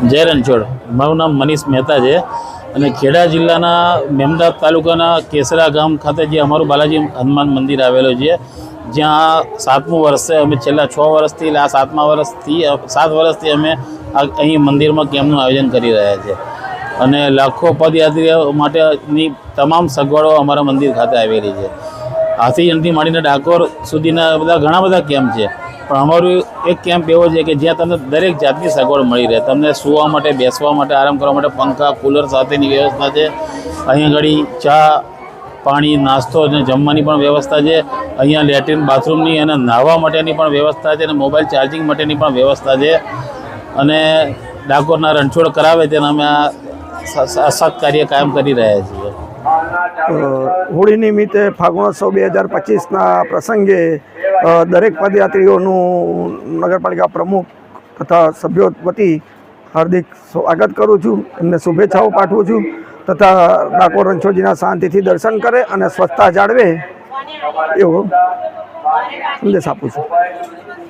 જય રણછોડ. મારું નામ મનીષ મહેતા છે અને ખેડા જિલ્લાના મેમદાદ તાલુકાના કેસરા ગામ ખાતે જે અમારું બાલાજી હનુમાન મંદિર આવેલું છે, જ્યાં સાતમું વર્ષ છે અમે છેલ્લા છ વર્ષથી, આ સાતમા વર્ષથી સાત વર્ષથી અમે અહીં મંદિરમાં કેમ્પનું આયોજન કરી રહ્યા છીએ અને લાખો પદયાત્રીઓ માટેની તમામ સગવડો અમારા મંદિર ખાતે આવેલી છે. હાથીજનથી માંડીને ડાકોર સુધીના બધા ઘણા બધા કેમ્પ છે. પણ અમારું એક કેમ્પ એવો છે કે જ્યાં તમને દરેક જાતની સગવડ મળી રહે. તમને સૂવા માટે, બેસવા માટે, આરામ કરવા માટે પંખા, કુલર સાથેની વ્યવસ્થા છે. અહીંયા ઘડી ચા, પાણી, નાસ્તો અને જમવાની પણ વ્યવસ્થા છે. અહીંયા લેટ્રિન બાથરૂમની અને નાહવા માટેની પણ વ્યવસ્થા છે અને મોબાઈલ ચાર્જિંગ માટેની પણ વ્યવસ્થા છે. અને ડાકોરના રણછોડ કરાવે તેના અમે આ સ- સ- કાર્ય કાયમ કરી રહ્યા છીએ. હોળી નિમિત્તે ફાગુણોત્સવ બે હજાર પચીસના પ્રસંગે દરેક પદયાત્રીઓનું નગરપાલિકા પ્રમુખ તથા સભ્યો વતી હાર્દિક સ્વાગત કરું છું. એમને શુભેચ્છાઓ પાઠવું છું તથા ડાકોર રણછોડજીના શાંતિથી દર્શન કરે અને સ્વચ્છતા જાળવે એવો સંદેશ આપું છું.